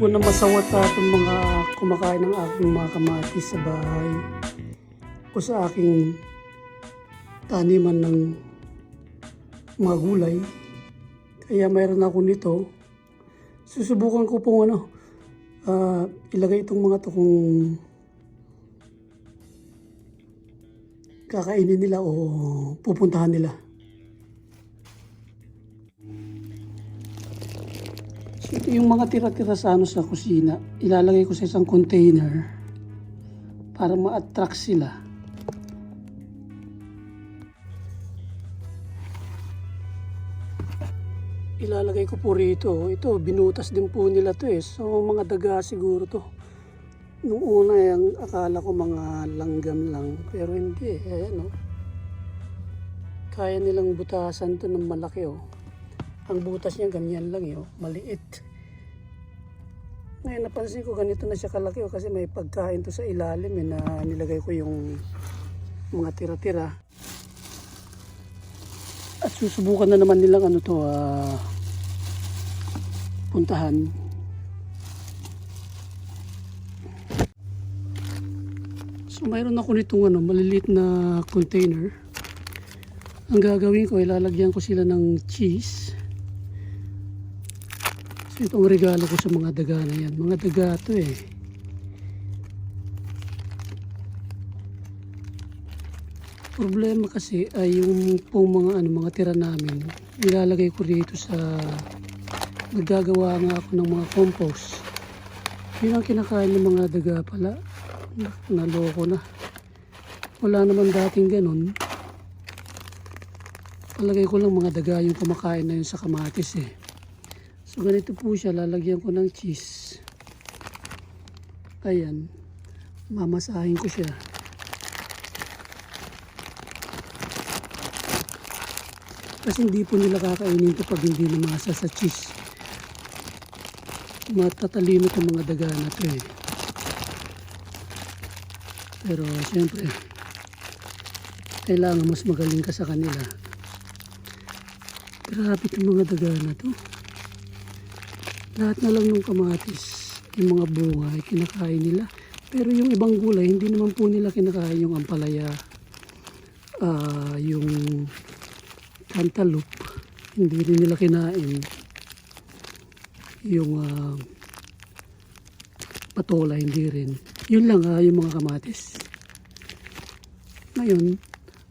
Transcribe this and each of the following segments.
Ko na masawata itong mga kumakain ng aking mga kamatis sa bahay o sa aking taniman ng mga gulay. Kaya mayroon ako nito. Susubukan ko pong ano, ah, ilagay itong mga to kung kakainin nila o pupuntahan nila. Ito yung mga tira-tira sa ano sa kusina. Ilalagay ko sa isang container para ma-attract sila. Ilalagay ko po rito. Ito, binutas din po nila to eh. So, mga daga siguro to. Nung una, yung akala ko mga langgam lang. Pero hindi eh. Ano? Kaya nilang butasan to ng malaki oh. Ang butas niya ganyan lang eh, oh. maliit. Ngayon napansin ko ganito na siya kalaki oh, kasi may pagkain to sa ilalim eh, na nilagay ko yung mga tira-tira. At susubukan na naman nilang ano to, ah, puntahan. So mayroon ako nitong ano, maliliit na container. Ang gagawin ko, ilalagyan ko sila ng cheese. Itong regalo ko sa mga daga na yan. Mga daga to eh. Problema kasi ay yung pong mga ano mga tira namin nilalagay ko rito sa naggagawa nga ako ng mga compost. Yun ang kinakain ng mga daga pala. Naloko na. Wala naman dating ganun. Palagay ko lang mga daga yung kumakain na yun sa kamatis eh. So ganito po siya, lalagyan ko ng cheese. Ayan. Mamasahin ko siya. Kasi hindi po nila kakainin ito pag hindi namasa sa cheese. Matatalino itong mga daga na ito eh. Pero siyempre, kailangan mas magaling ka sa kanila. Grabe itong mga daga na to. Lahat na lang ng kamatis, yung mga bunga ay kinakain nila. Pero yung ibang gulay, hindi naman po nila kinakain yung ampalaya, ah, yung cantaloupe, hindi rin nila kinain yung ah, patola, hindi rin. Yun lang ha, yung mga kamatis. Ngayon,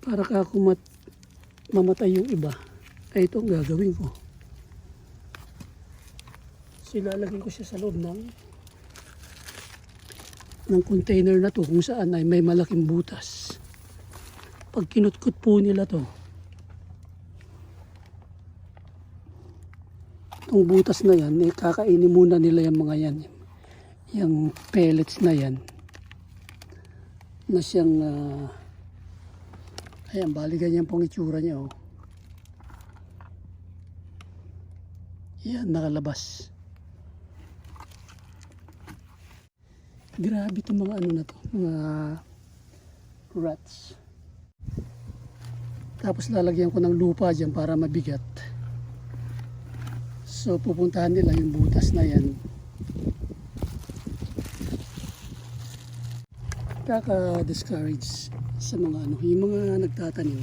para ka kumat mamatay yung iba, ay ito ang gagawin ko. So, ilalagay ko siya sa loob ng ng container na to kung saan ay may malaking butas. Pag kinutkot po nila to, itong butas na yan, eh, kakainin muna nila yung mga yan. Yung pellets na yan. Na siyang, ah, ayan, bali ganyan pong itsura niya, oh. Yan, nakalabas. Grabe itong mga ano na to, mga rats. Tapos lalagyan ko ng lupa dyan para mabigat. So pupuntahan nila yung butas na yan. Kaka-discourage sa mga ano, yung mga nagtatanim.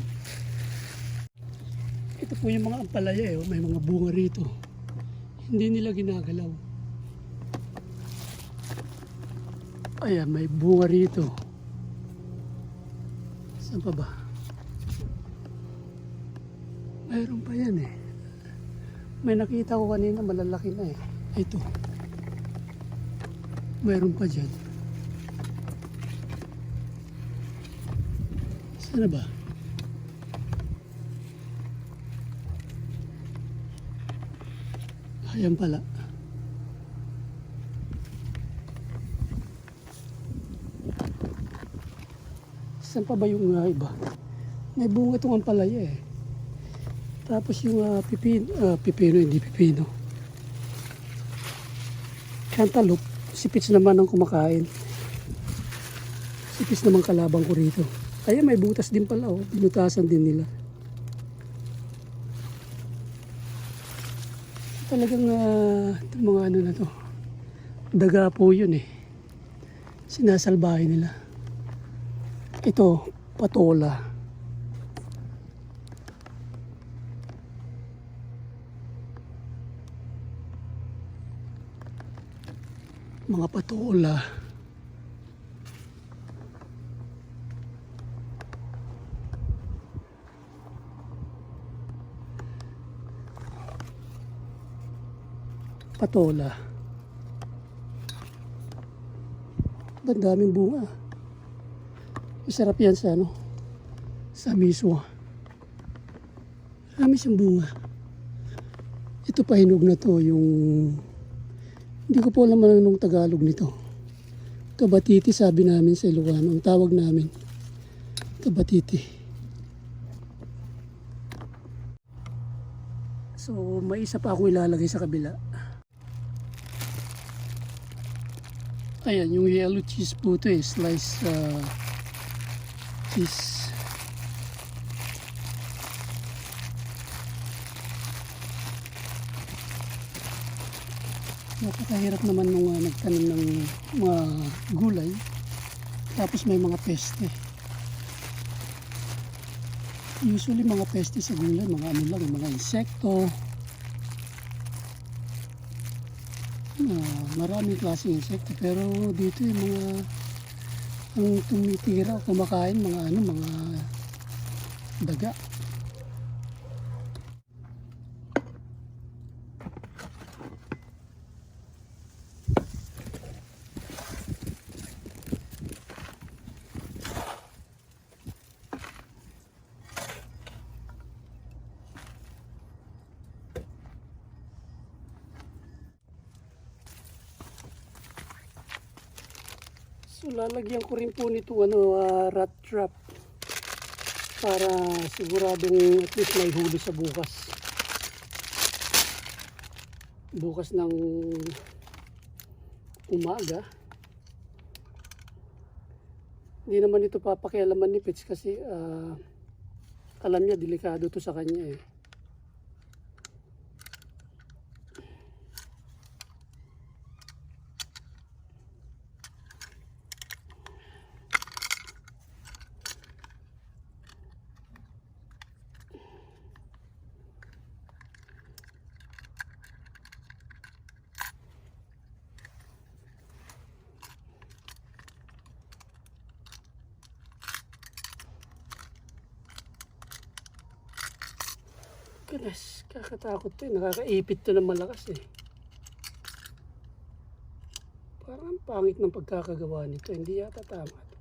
Ito po yung mga ampalaya eh, oh, may mga bunga rito. Hindi nila ginagalaw. Ayan, may bunga rito. Saan pa ba? Mayroon pa yan eh. May nakita ko kanina malalaki na eh. Ito. Mayroon pa dyan. Sana ba? Ayan pala. Saan pa ba yung uh, iba? May bunga itong ampalaya eh. Tapos yung uh, pipino, ah, pipino, hindi pipino. Cantaloupe, sipits naman ang kumakain. Sipits naman kalabang ko rito. Ayan, may butas din pala oh. Binutasan din nila. Talagang uh, itong mga ano na to. Daga po yun eh. Sinasalbahe nila. Ito, patola. Mga patola. Patola. Ang daming bunga. Masarap yan sa ano, sa miswa. Marami siyang bunga. Ito pahinog na to, yung, hindi ko po alam anong Tagalog nito. Kabatiti sabi namin sa Ilocano, ang tawag namin. Kabatiti. So, may isa pa akong ilalagay sa kabila. Ayan, yung yellow cheese po ito eh, slice uh, cheese. Napakahirap naman nung uh, nagtanim ng mga gulay. Tapos may mga peste. Usually mga peste sa gulay, mga ano lang, mga insekto. Ah, maraming klaseng insekto pero dito yung mga ang tumitira kumakain mga ano mga daga So lalagyan ko rin po nito ano, ah, rat trap para siguradong at least may huli sa bukas. Bukas ng umaga. Hindi naman ito papakialaman ni Pitch kasi ah, alam niya delikado to sa kanya eh. Goodness, kakatakot to eh. Nakakaipit to ng malakas eh. Parang ang pangit ng pagkakagawa nito. Hindi yata tama. to.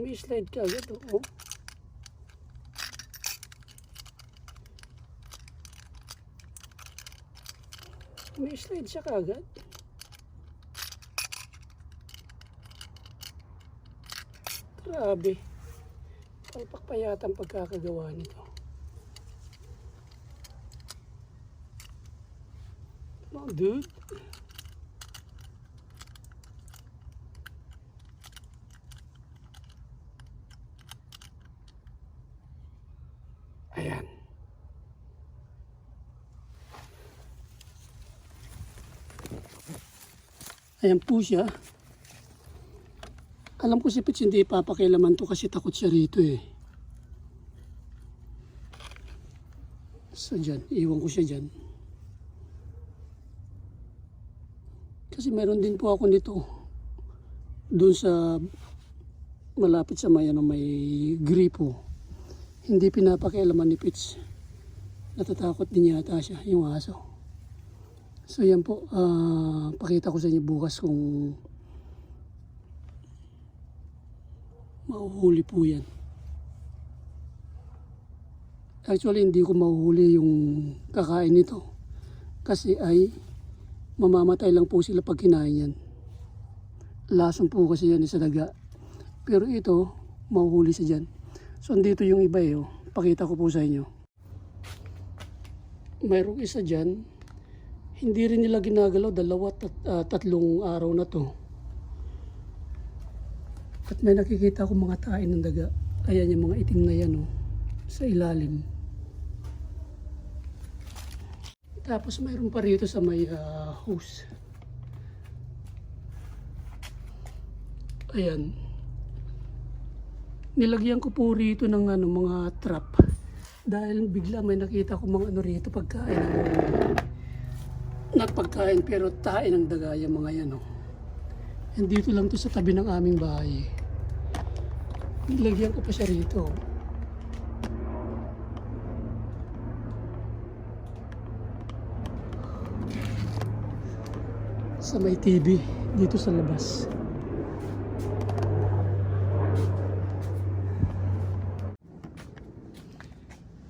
May slide ka agad oh. May slide siya kagad. Grabe. Palpak pa yata ang pagkakagawa nito. Come on, dude. Ayan. Ayan po siya. Alam ko si Pitch hindi papakialaman to kasi takot siya rito eh. So dyan, iwan ko siya dyan. Kasi meron din po ako nito. Doon sa malapit sa may, ano, may gripo. Hindi pinapakialaman ni Pitch. Natatakot din yata siya, yung aso. So yan po, ah, pakita ko sa inyo bukas kung mahuhuli po yan. Actually, hindi ko mahuhuli yung kakain nito. Kasi ay mamamatay lang po sila pag kinain yan. Lason po kasi yan sa daga. Pero ito, mahuhuli siya dyan. So, andito yung iba eh. oh. Pakita ko po sa inyo. Mayroong isa dyan. Hindi rin nila ginagalaw. Dalawa, tat, ah, tatlong araw na to. At may nakikita ko mga tain ng daga. Ayan yung mga itim na yan oh, sa ilalim. Tapos mayroon pa rito sa may ah, hose. Ayan. Nilagyan ko po rito ng ano, mga trap. Dahil bigla may nakita ko mga ano rito pagkain ng not pagkain pero tae ng daga yung mga yan oh. And dito lang to sa tabi ng aming bahay. Nilagyan ko pa siya rito. Sa may TV dito sa labas.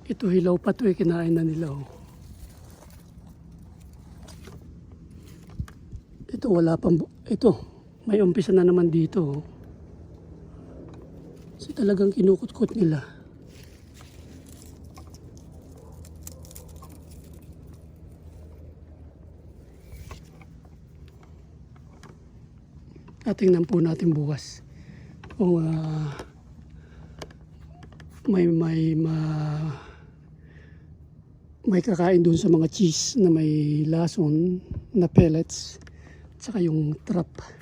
Ito hilaw pa to eh, kinain na nila oh. Ito wala pang, ito, may umpisa na naman dito oh. Kasi talagang kinukutkot nila. At tingnan po natin bukas kung ah, may may ma, may kakain doon sa mga cheese na may lason na pellets tsaka yung trap.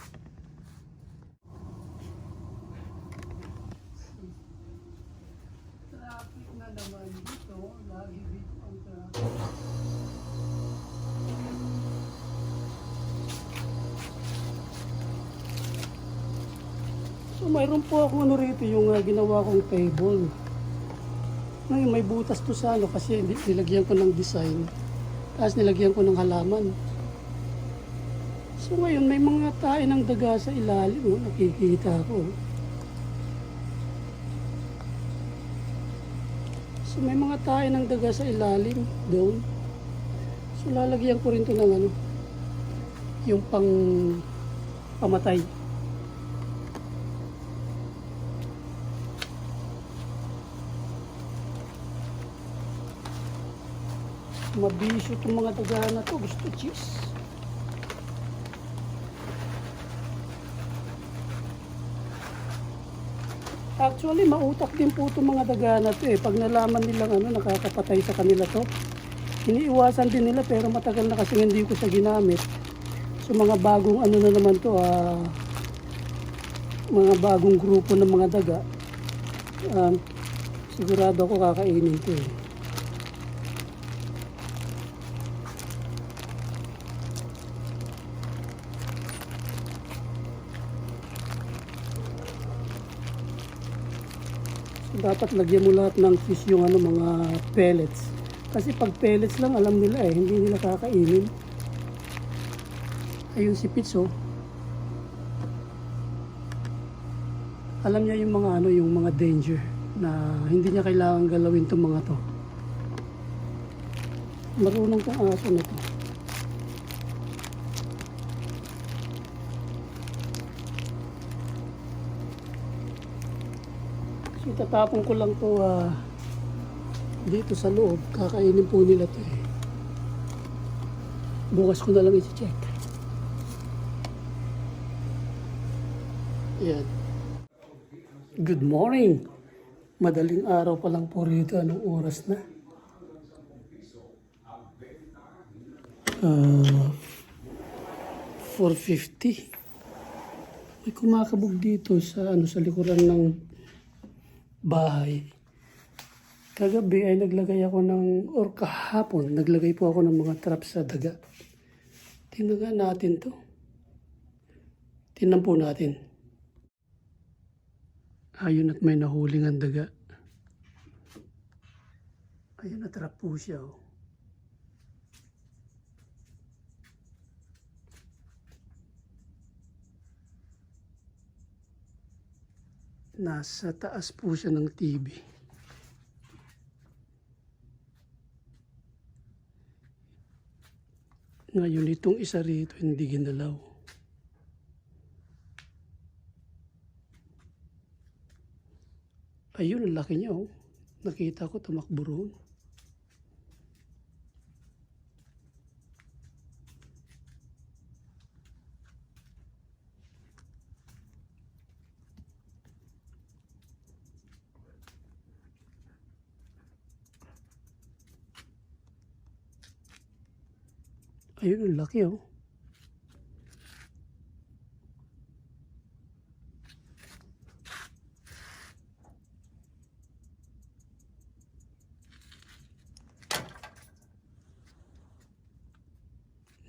So mayroon po akong ano rito yung ah, ginawa kong table. Ngayon may butas to sa ano kasi nilagyan ko ng design. Tapos nilagyan ko ng halaman. So ngayon may mga tae ng daga sa ilalim. Oh, nakikita ko. So may mga tae ng daga sa ilalim doon. So lalagyan ko rin to ng ano. Yung pang pamatay. Mabisyo itong mga daga na to. Gusto cheese. Actually, mautak din po itong mga daga na eh. Pag nalaman nilang ano, nakakapatay sa kanila to. Iniiwasan din nila pero matagal na kasi hindi ko siya ginamit. So mga bagong ano na naman to, ah, mga bagong grupo ng mga daga. Um, sigurado ako kakainin to eh. Dapat lagyan mo lahat ng fish yung ano, mga pellets. Kasi pag pellets lang, alam nila eh, hindi nila kakainin. Ayun si Pitso. Alam niya yung mga ano, yung mga danger na hindi niya kailangan galawin tong mga to. Marunong tong aso na to. So, itatapon ko lang to ah, dito sa loob. Kakainin po nila to eh. Bukas ko na lang isi-check. Yan. Good morning. Madaling araw pa lang po rito. Anong oras na? Ah, 4.50. May kumakabog dito sa ano sa likuran ng bahay. Kagabi ay naglagay ako ng, or kahapon, naglagay po ako ng mga trap sa daga. Tingnan natin to. Tingnan po natin. Ayun at may nahuling ang daga. Ayun, natrap po siya. Oh. Nasa taas po siya ng TV. Ngayon, itong isa rito hindi ginalaw. Ayun, ang laki niya oh. Nakita ko tumakbo roon. Ayun, ang laki oh.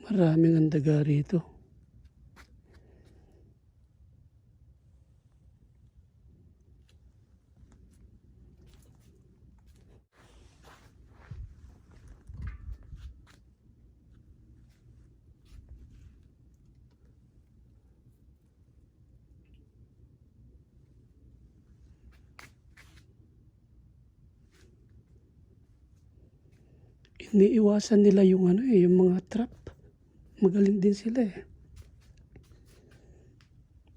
Maraming ang daga rito. Iniiwasan nila yung ano eh, yung mga trap. Magaling din sila eh.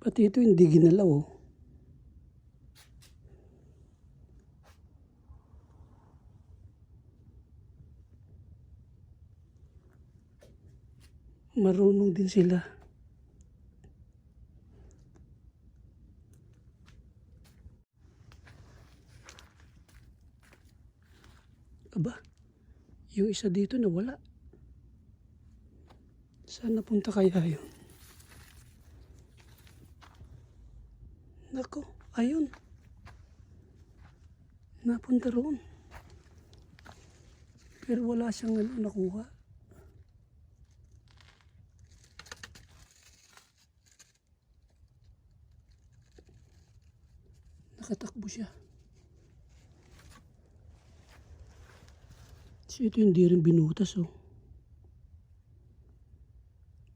Pati ito hindi ginalaw oh. Marunong din sila. Isa dito nawala. Saan napunta kaya yun? Nako, ayun. Napunta roon. Pero wala siyang ano, nakuha. Nakatakbo siya. Ito hindi rin binutas oh.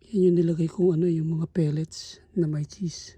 Yan yung nilagay kong ano, yung mga pellets na may cheese.